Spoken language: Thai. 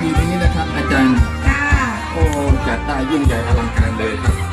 ปีนี้นะครับ อาจารย์ ค่ะ โอ้จัดได้ยิ่งใหญ่อลังการเลยครับ